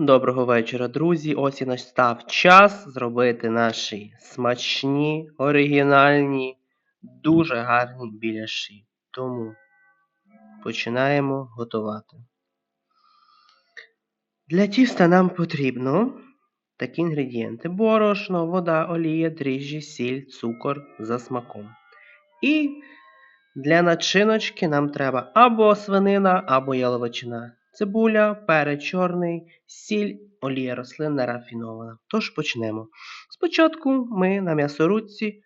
Доброго вечора, друзі. Ось і настав час зробити наші смачні, оригінальні, дуже гарні біляші. Тому починаємо готувати. Для тіста нам потрібно такі інгредієнти: борошно, вода, олія, дріжджі, сіль, цукор за смаком. І для начиночки нам треба або свинина, або яловичина. Цибуля, перець чорний, сіль, олія рослинна рафінована. Тож почнемо. Спочатку ми на м'ясорубці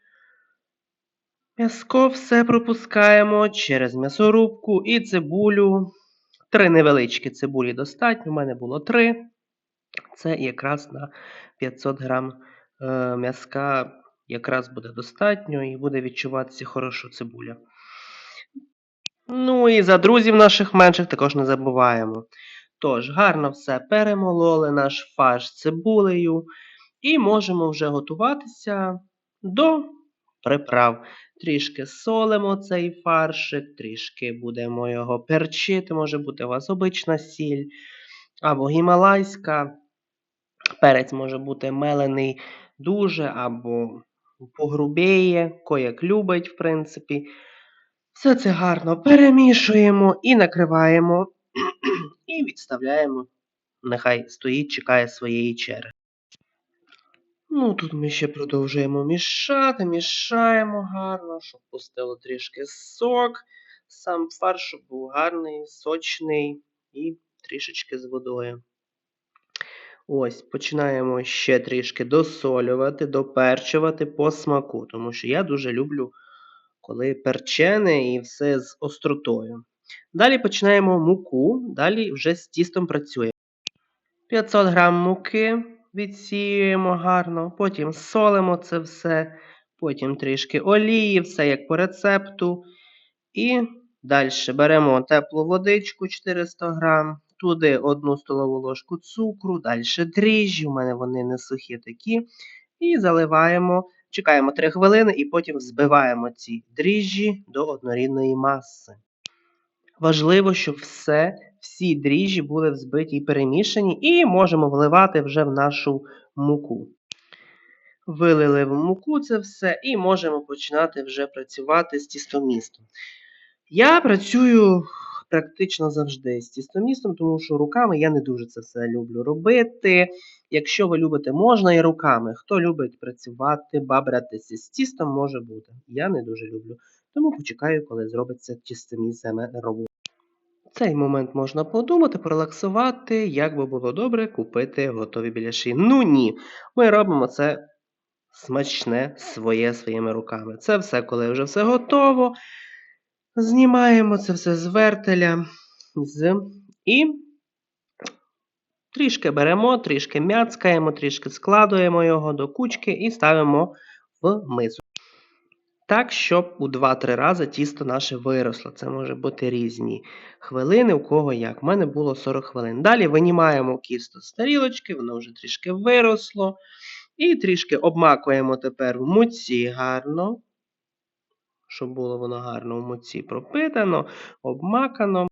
м'яско все пропускаємо через м'ясорубку і цибулю. Три невеличкі цибулі достатньо. У мене було три. Це якраз на 500 грам е, м'яска якраз буде достатньо і буде відчуватися хорошо цибуля. Ну і за друзів наших менших також не забуваємо. Тож, гарно все перемололи наш фарш цибулею і можемо вже готуватися до приправ. Трішки солимо цей фаршик, трішки будемо його перчити, може бути у вас обична сіль або гімалайська. Перець може бути мелений дуже або погрубіє, кояк любить, в принципі. Все це гарно перемішуємо і накриваємо, і відставляємо. Нехай стоїть, чекає своєї черги. Ну, тут ми ще продовжуємо мішати, мішаємо гарно, щоб пустило трішки сок. Сам фарш був гарний, сочний і трішечки з водою. Ось, починаємо ще трішки досолювати, доперчувати по смаку, тому що я дуже люблю коли перчене і все з остротою. Далі починаємо муку, далі вже з тістом працюємо. 500 грам муки відсіюємо гарно, потім солимо це все, потім трішки олії, все як по рецепту. І далі беремо теплу водичку 400 грам, туди 1 столову ложку цукру, далі дріжджі, у мене вони не сухі такі. І заливаємо Чекаємо 3 хвилини і потім збиваємо ці дріжджі до однорідної маси. Важливо, щоб все, всі дріжджі були взбиті і перемішані, і можемо вливати вже в нашу муку. Вилили в муку це все і можемо починати вже працювати з тістомістом. Я працюю практично завжди з тістомістом, тому що руками я не дуже це все люблю робити. Якщо ви любите, можна і руками. Хто любить працювати, бабратися з тістом, може бути. Я не дуже люблю. Тому почекаю, коли зробиться тістоміст робота. В цей момент можна подумати, порелаксувати, як би було добре купити готові біляші. Ну ні, ми робимо це смачне своє своїми руками. Це все, коли вже все готово. Знімаємо це все з вертеля з... і трішки беремо, трішки м'яцкаємо, трішки складуємо його до кучки і ставимо в мису. Так, щоб у 2-3 рази тісто наше виросло. Це може бути різні хвилини, у кого як. У мене було 40 хвилин. Далі винімаємо кісто з тарілочки, воно вже трішки виросло. І трішки обмакуємо тепер в муці гарно щоб було воно гарно в муці пропитано, обмакано.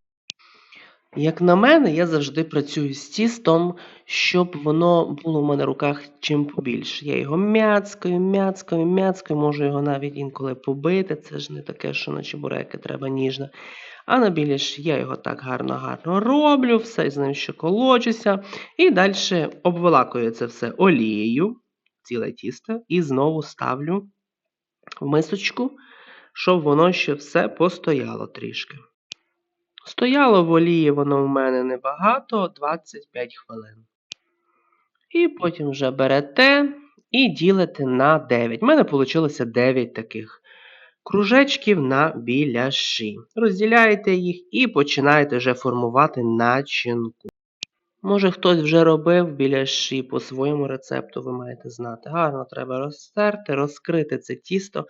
Як на мене, я завжди працюю з тістом, щоб воно було в мене в руках чим побільше. Я його мяцкаю, мяцкаю, мяцкаю, можу його навіть інколи побити. Це ж не таке, що на чебуреки треба ніжно. А на біліш я його так гарно-гарно роблю, все з ним ще колочуся. І далі обволакую це все олією, ціле тісто, і знову ставлю в мисочку щоб воно ще все постояло трішки. Стояло в олії воно в мене небагато, 25 хвилин. І потім вже берете і ділите на 9. У мене вийшло 9 таких кружечків на біляші. Розділяєте їх і починаєте вже формувати начинку. Може, хтось вже робив біляші по своєму рецепту, ви маєте знати. Гарно треба розтерти, розкрити це тісто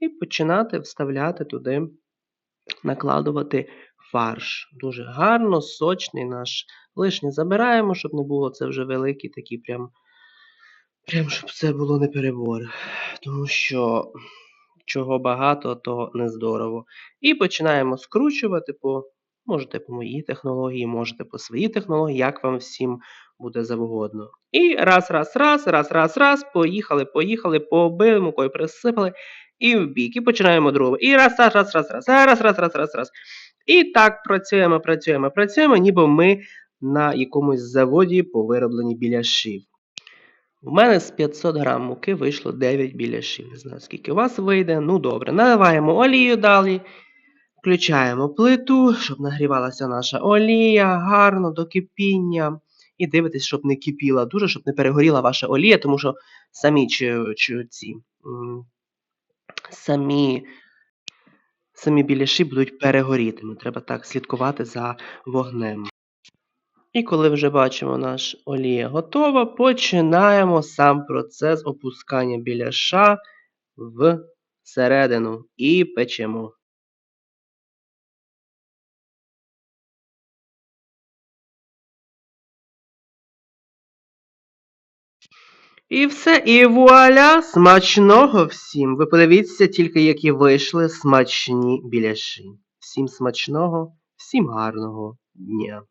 і починати вставляти туди, накладувати фарш. Дуже гарно, сочний наш. Лишнє забираємо, щоб не було це вже великий такий прям, прям щоб це було не перебор. Тому що чого багато, то не здорово. І починаємо скручувати по. Можете по моїй технології, можете по своїй технології, як вам всім буде завгодно. І раз, раз, раз, раз, раз, раз, поїхали, поїхали, побили, мукою присипали, і в бік. І починаємо другу. І раз, раз, раз, раз, раз, раз, раз, раз, раз, раз. І так працюємо, працюємо, працюємо, ніби ми на якомусь заводі по виробленні біляшів. У мене з 500 грам муки вийшло 9 біляшів. Не знаю, скільки у вас вийде. Ну добре, наливаємо олію далі. Включаємо плиту, щоб нагрівалася наша олія гарно до кипіння. І дивитесь, щоб не кипіла дуже, щоб не перегоріла ваша олія, тому що самі чи, чи ці самі, самі біляші будуть перегорітими. Треба так слідкувати за вогнем. І коли вже бачимо, наш олія готова, починаємо сам процес опускання біляша в середину і печемо. І все, і вуаля! Смачного всім! Ви подивіться тільки, які вийшли смачні біляші. Всім смачного, всім гарного дня!